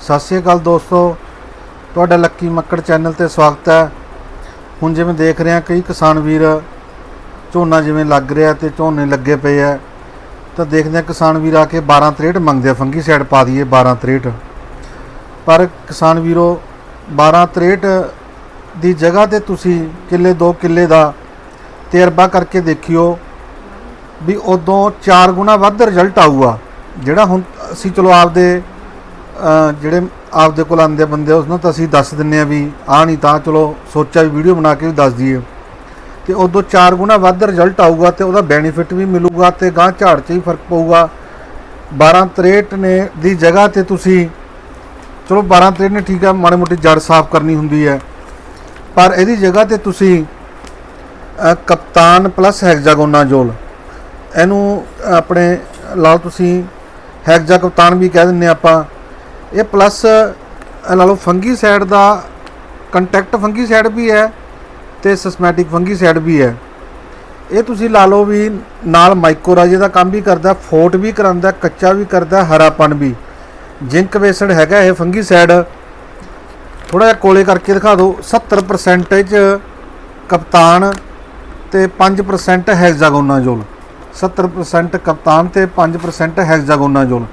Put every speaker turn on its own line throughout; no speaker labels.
ਸਤਿ ਸ਼੍ਰੀ ਅਕਾਲ ਦੋਸਤੋ, ਤੁਹਾਡਾ ਲੱਕੀ ਮੱਕੜ ਚੈਨਲ ਤੇ ਸਵਾਗਤ ਹੈ। ਹੁਣ ਜਿਵੇਂ ਦੇਖ ਰਹੇ ਹਾਂ, ਕਈ ਕਿਸਾਨ ਵੀਰ ਝੋਨਾ ਜਿਵੇਂ ਲੱਗ ਰਿਹਾ ਤੇ ਝੋਨੇ ਲੱਗੇ ਪਏ ਆ ਤਾਂ ਦੇਖਦੇ ਹਾਂ, ਕਿਸਾਨ ਵੀਰ ਆ ਕੇ 12 63 ਮੰਗਦੇ ਆ ਫੰਗੀ ਸਾਈਡ ਪਾ ਦਈਏ 12 63 ਪਰ ਕਿਸਾਨ ਵੀਰੋ 12 63 ਦੀ ਜਗ੍ਹਾ ਤੇ ਤੁਸੀਂ ਕਿੱਲੇ 2 ਕਿੱਲੇ ਦਾ ਤਜਰਬਾ ਕਰਕੇ ਦੇਖਿਓ ਵੀ ਉਦੋਂ 4 ਗੁਣਾ ਵੱਧ ਰਿਜ਼ਲਟ ਆਊਗਾ, ਜਿਹੜਾ ਹੁਣ ਅਸੀਂ ਚਲੋ ਆਪਦੇ ਜਿਹੜੇ ਆਪਦੇ ਕੋਲ ਆਉਂਦੇ ਬੰਦੇ ਉਸ ਨੂੰ ਤਾਂ ਅਸੀਂ ਦੱਸ ਦਿੰਨੇ ਆ ਵੀ ਆ ਨਹੀਂ ਤਾਂ ਚਲੋ ਸੋਚਿਆ ਵੀ ਵੀਡੀਓ ਬਣਾ ਕੇ ਵੀ ਦੱਸ ਦਈਏ। ਤੇ ਉਦੋਂ 4 ਗੁਣਾ ਵੱਧ ਰਿਜ਼ਲਟ ਆਊਗਾ ਤੇ ਉਹਦਾ ਬੈਨੀਫਿਟ ਵੀ ਮਿਲੂਗਾ ਤੇ ਗਾਂ ਝਾੜ 'ਚ ਹੀ ਫ਼ਰਕ ਪਊਗਾ। 12 63 ਨੇ ਦੀ ਜਗ੍ਹਾ ਤੇ ਤੁਸੀਂ, ਚਲੋ 12 63 ਨੇ ਠੀਕ ਆ, ਮਾੜੀ ਮੋਟੀ ਜੜ ਸਾਫ਼ ਕਰਨੀ ਹੁੰਦੀ ਹੈ। ਪਰ ਇਹਦੀ ਜਗ੍ਹਾ ਤੇ ਤੁਸੀਂ ਕਪਤਾਨ ਪਲੱਸ ਹੈਗਜ਼ਾਗੋਨਾਜੋਲ ਇਹਨੂੰ ਆਪਣੇ, ਲਾਓ ਤੁਸੀਂ ਹੈਗਜ਼ਾ ਕਪਤਾਨ ਵੀ ਕਹਿ ਦਿੰਨੇ ਆਪਾਂ। ਇਹ ਪਲੱਸ ਲਾ ਲਓ ਫੰਗੀ ਸਾਈਡ ਦਾ ਕੰਟੈਕਟ ਫੰਗੀ ਸਾਈਡ ਵੀ ਹੈ ਤੇ ਸਿਸਟਮੈਟਿਕ ਫੰਗੀ ਸਾਈਡ ਵੀ ਹੈ। ਇਹ ਤੁਸੀਂ ਲਾ ਲਓ ਵੀ ਨਾਲ ਮਾਈਕੋਰਾਜੇ ਦਾ ਕੰਮ ਵੀ ਕਰਦਾ, ਫੋਟ ਵੀ ਕਰਾਂਦਾ ਕੱਚਾ ਵੀ ਕਰਦਾ ਹਰਾਪਨ ਵੀ। ਜਿੰਕ ਬੇਸਡ ਹੈਗਾ ਇਹ ਫੰਗੀਸਾਈਡ ਥੋੜਾ ਜਿਹਾ ਕੋਲੇ ਕਰਕੇ ਦਿਖਾ ਦਿਓ 70% ਚ ਕਪਤਾਨ ਤੇ 5% ਹੈਗਜ਼ਾਗੋਨਾਜੋਲ 70% ਕਪਤਾਨ ਤੇ 5% ਹੈਗਜ਼ਾਗੋਨਾਜੋਲ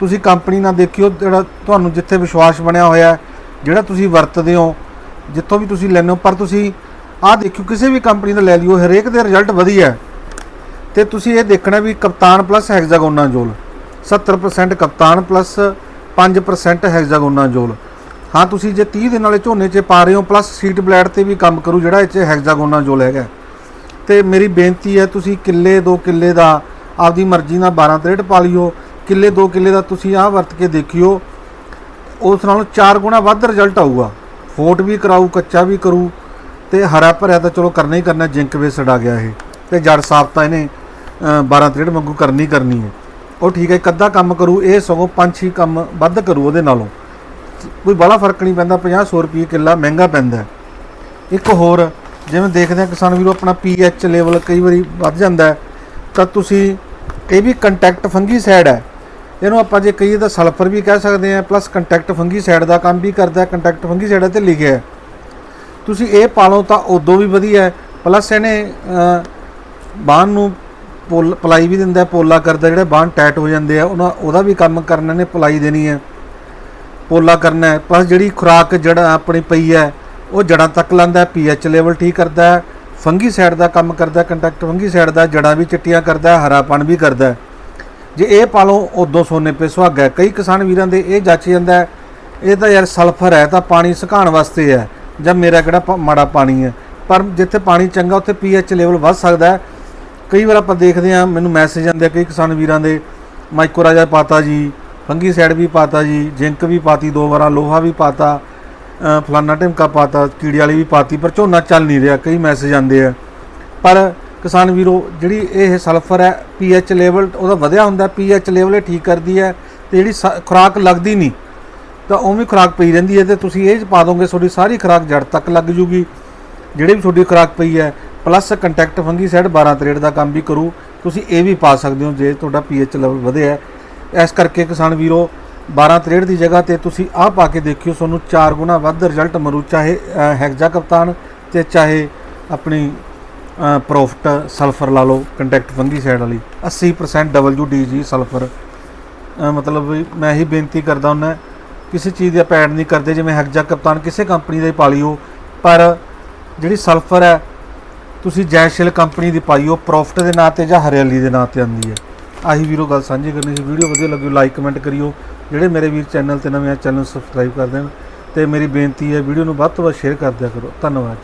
ਤੁਸੀਂ ਕੰਪਨੀ ਨਾਲ ਦੇਖਿਓ ਜਿਹੜਾ ਤੁਹਾਨੂੰ ਜਿੱਥੇ ਵਿਸ਼ਵਾਸ ਬਣਿਆ ਹੋਇਆ ਜਿਹੜਾ ਤੁਸੀਂ ਵਰਤਦੇ ਹੋ, ਜਿੱਥੋਂ ਵੀ ਤੁਸੀਂ ਲੈਂਦੇ ਹੋ, ਪਰ ਤੁਸੀਂ ਆਹ ਦੇਖਿਓ, ਕਿਸੇ ਵੀ ਕੰਪਨੀ ਦਾ ਲੈ ਲਿਓ, ਹਰੇਕ ਦੇ ਰਿਜ਼ਲਟ ਵਧੀਆ ਹੈ। ਤੇ ਤੁਸੀਂ ਇਹ ਦੇਖਣਾ ਵੀ ਕਪਤਾਨ ਪਲੱਸ ਹੈਗਜ਼ਾਗੋਨਾਜੋਲ 70% ਕਪਤਾਨ ਪਲੱਸ 5% ਹੈਗਜ਼ਾਗੋਨਾਜੋਲ ਹਾਂ, ਤੁਸੀਂ ਜੇ 30 ਦਿਨ ਵਾਲੇ ਝੋਨੇ 'ਚ ਪਾ ਰਹੇ ਹੋ ਪਲੱਸ ਸੀਟ ਬਲੈਡ ਤੇ ਵੀ ਕੰਮ ਕਰੂ, ਜਿਹੜਾ ਇਹ 'ਚ ਹੈਗਜ਼ਾਗੋਨਾਜੋਲ ਹੈਗਾ। ਤੇ ਮੇਰੀ ਬੇਨਤੀ ਹੈ, ਤੁਸੀਂ ਕਿੱਲੇ ਦੋ ਕਿੱਲੇ ਦਾ ਆਪਦੀ ਮਰਜ਼ੀ ਨਾਲ 12 ਤਰੇਟ ਪਾ ਲਿਓ ਕਿੱਲੇ 2 ਕਿੱਲੇ ਦਾ ਤੁਸੀਂ ਆਹ ਵਰਤ ਕੇ ਦੇਖਿਓ ਉਸ ਨਾਲੋਂ 4 ਗੁਣਾ ਵੱਧ ਰਿਜ਼ਲਟ ਆਊਗਾ। ਫੋਟ ਵੀ ਕਰਾਊ ਕੱਚਾ ਵੀ ਕਰੂ ਤੇ ਹਰਾ ਭਰਿਆ ਤਾਂ ਚਲੋ ਕਰਨਾ ਹੀ ਕਰਨਾ ਜਿੰਕ ਵੇਸਡ ਆ ਗਿਆ ਇਹ। ਤੇ ਜੜ ਸਾਫ਼ ਤਾਂ ਇਹਨੇ ਅ, 12 ਤਰੇਟ ਵਾਂਗੂ ਕਰਨੀ ਕਰਨੀ ਹੈ। ਉਹ ਠੀਕ ਹੈ ਇੱਕ ਅੱਧਾ ਕੰਮ ਕਰੂ ਇਹ ਸਗੋਂ ਪੰਜ ਛੇ ਕੰਮ ਵੱਧ ਕਰੂ ਉਹਦੇ ਨਾਲੋਂ। ਕੋਈ ਬੜਾ ਫ਼ਰਕ ਨਹੀਂ ਪੈਂਦਾ 50 100 ਰੁਪਏ ਕਿੱਲਾ ਮਹਿੰਗਾ ਪੈਂਦਾ ਇੱਕ ਹੋਰ ਜਿਵੇਂ ਦੇਖਦੇ ਆ ਕਿਸਾਨ ਵੀਰੋ ਆਪਣਾ ਪੀਐਚ ਲੈਵਲ ਕਈ ਵਾਰੀ ਵੱਧ ਜਾਂਦਾ ਤਾਂ ਤੁਸੀਂ ਇਹ ਵੀ ਕੰਟੈਕਟ ਫੰਗੀ ਸਾਈਡ ਹੈ। ਇਹਨੂੰ ਆਪਾਂ ਜੇ ਕਹੀਏ ਤਾਂ ਸਲਫਰ ਵੀ ਕਹਿ ਸਕਦੇ ਆ ਪਲੱਸ ਕੰਟੈਕਟ ਫੰਗੀ ਸਾਈਡ ਦਾ ਕੰਮ ਵੀ ਕਰਦਾ ਕੰਟੈਕਟ ਫੰਗੀ ਸਾਈਡ ਤੇ ਲਿਖਿਆ ਹੈ। ਤੁਸੀਂ ਇਹ ਪਾ ਲਓ ਤਾਂ ਉਦੋਂ ਵੀ ਵਧੀਆ ਹੈ। ਪਲੱਸ ਇਹਨੇ ਅ, ਬਾਂਹ ਨੂੰ ਪੋਲ ਪਲਾਈ ਵੀ ਦਿੰਦਾ ਪੋਲਾ ਕਰਦਾ ਜਿਹੜੇ ਬਾਂਹ ਟਾਈਟ ਹੋ ਜਾਂਦੇ ਆ ਉਹਨਾਂ ਉਹਦਾ ਵੀ ਕੰਮ ਕਰਨਾ ਨੇ ਪਲਾਈ ਦੇਣੀ ਹੈ। ਪੋਲਾ ਕਰਨਾ ਹੈ ਪਲੱਸ ਜਿਹੜੀ ਖੁਰਾਕ ਜੜਾ ਆਪਣੀ ਪਈ ਹੈ ਉਹ ਜੜਾਂ ਤੱਕ ਲਾਂਦਾ ਪੀਐਚ ਲੈਵਲ ਠੀਕ ਕਰਦਾ ਹੈ। ਫੰਗੀ ਸਾਈਡ ਦਾ ਕੰਮ ਕਰਦਾ ਕੰਟੈਕਟ ਫੰਗੀ ਸਾਈਡ ਦਾ ਜੜਾਂ ਵੀ ਚਿੱਟੀਆਂ ਕਰਦਾ ਹੈ, ਹਰਾਪਣ ਵੀ ਕਰਦਾ ਜੇ ਇਹ ਪਾ ਲਓ ਉਦੋਂ ਸੋਨੇ ਪੇ ਸੁਹਾਗਾ ਹੈ। ਕਈ ਕਿਸਾਨ ਵੀਰਾਂ ਦੇ ਇਹ ਜੱਚ ਜਾਂਦਾ ਇਹ ਤਾਂ ਯਾਰ ਸਲਫਰ ਹੈ ਤਾਂ ਪਾਣੀ ਸੁਕਾਉਣ ਵਾਸਤੇ ਹੈ ਜਾਂ ਮੇਰਾ ਕਿਹੜਾ ਮਾੜਾ ਪਾਣੀ ਹੈ। ਪਰ ਜਿੱਥੇ ਪਾਣੀ ਚੰਗਾ ਉੱਥੇ ਪੀਐਚ ਲੈਵਲ ਵੱਧ ਸਕਦਾ ਹੈ। ਕਈ ਵਾਰ ਆਪਾਂ ਦੇਖਦੇ ਹਾਂ ਮੈਨੂੰ ਮੈਸੇਜ ਆਉਂਦੇ ਆ ਕਈ ਕਿਸਾਨ ਵੀਰਾਂ ਦੇ ਮਾਈਕੋਰਾਜਾ ਪਾਤਾ ਜੀ ਫੰਗੀ ਸਾਈਡ ਵੀ ਪਾਤਾ ਜੀ ਜਿੰਕ ਵੀ ਪਾਤੀ ਦੋ ਵਾਰਾਂ ਲੋਹਾ ਵੀ ਪਾਤਾ ਅ, ਫਲਾਨਾ ਟਿਮਕਾ ਪਾਤਾ ਕੀੜੀ ਵਾਲੀ ਵੀ ਪਾਤੀ ਪਰ ਝੋਨਾ ਚੱਲ ਨਹੀਂ ਰਿਹਾ। ਕਈ ਮੈਸੇਜ ਆਉਂਦੇ ਆ। ਪਰ ਕਿਸਾਨ ਵੀਰੋ, ਜਿਹੜੀ ਇਹ ਸਲਫਰ ਹੈ ਪੀਐਚ ਲੈਵਲ ਉਹਦਾ ਵਧਿਆ ਹੁੰਦਾ ਪੀਐਚ ਲੈਵਲ ਇਹ ਠੀਕ ਕਰਦੀ ਹੈ ਤੇ ਜਿਹੜੀ ਸ- ਖੁਰਾਕ ਲੱਗਦੀ ਨਹੀਂ, ਤਾਂ ਉਵੇਂ ਖੁਰਾਕ ਪਈ ਰਹਿੰਦੀ ਹੈ ਤੇ ਤੁਸੀਂ ਇਹ ਪਾ ਦੋਗੇ, ਤੁਹਾਡੀ ਸਾਰੀ ਖੁਰਾਕ ਜੜ ਤੱਕ ਲੱਗ ਜੂਗੀ। ਜਿਹੜੀ ਵੀ ਤੁਹਾਡੀ ਖੁਰਾਕ ਪਈ ਹੈ ਪਲੱਸ ਕੰਟੈਕਟ ਫੰਗੀ ਸਾਈਡ 12 ਤਰੇੜ ਦਾ ਕੰਮ ਵੀ ਕਰੂ, ਤੁਸੀਂ ਇਹ ਵੀ ਪਾ ਸਕਦੇ ਹੋ, ਜੇ ਤੁਹਾਡਾ ਪੀਐਚ ਲੈਵਲ ਵਧਿਆ ਇਸ ਕਰਕੇ ਕਿਸਾਨ ਵੀਰੋ 12 ਤਰੇੜ ਦੀ ਜਗ੍ਹਾ ਤੇ ਤੁਸੀਂ ਆਹ ਪਾ ਕੇ ਦੇਖਿਓ, ਤੁਹਾਨੂੰ 4 ਗੁਣਾ ਵੱਧ ਰਿਜ਼ਲਟ ਮਰੂ ਚਾਹੇ ਹੈਗਜ਼ਾ ਕਪਤਾਨ ਤੇ ਚਾਹੇ ਆਪਣੀ ਪ੍ਰੋਫਿਟ ਸਲਫਰ ਲਾ ਲਓ ਕੰਟੈਕਟ ਫੰਗੀ ਸਾਈਡ ਵਾਲੀ। 80% WDG ਸਲਫਰ ਮਤਲਬ ਵੀ ਮੈਂ ਇਹੀ ਬੇਨਤੀ ਕਰਦਾ ਹੁੰਦਾ, ਕਿਸੇ ਚੀਜ਼ ਦਾ ਪੈਡ ਨਹੀਂ ਕਰਦੇ, ਜਿਵੇਂ ਹੈਗਜ਼ਾ ਕਪਤਾਨ ਕਿਸੇ ਕੰਪਨੀ ਦਾ ਹੀ ਪਾ ਲਿਓ ਪਰ ਜਿਹੜੀ ਸਲਫਰ ਹੈ, ਤੁਸੀਂ ਜੈਸ਼ਿਲ ਕੰਪਨੀ ਦੀ ਪਾਈਓ ਪ੍ਰੋਫਿਟ ਦੇ ਨਾਂ ਤੇ ਜਾਂ ਹਰਿਆਲੀ ਦੇ ਨਾਂ ਤੇ ਆਉਂਦੀ ਹੈ। ਆਹੀ ਵੀਰੋ ਗੱਲ ਸਾਂਝੀ ਕਰਨੀ ਸੀ। ਵੀਡੀਓ ਵਧੀਆ ਲੱਗੀ ਲਾਈਕ ਕਮੈਂਟ ਕਰਿਓ। ਜਿਹੜੇ ਮੇਰੇ ਵੀਰ ਚੈਨਲ ਤੇ ਨਵੇਂ ਆ ਚੈਨਲ ਸਬਸਕ੍ਰਾਈਬ ਕਰ ਦੇਣ। ਤੇ ਮੇਰੀ ਬੇਨਤੀ ਹੈ, ਵੀਡੀਓ ਨੂੰ ਵੱਧ ਤੋਂ ਵੱਧ ਸ਼ੇਅਰ ਕਰ ਦਿਆ ਕਰੋ। ਧੰਨਵਾਦ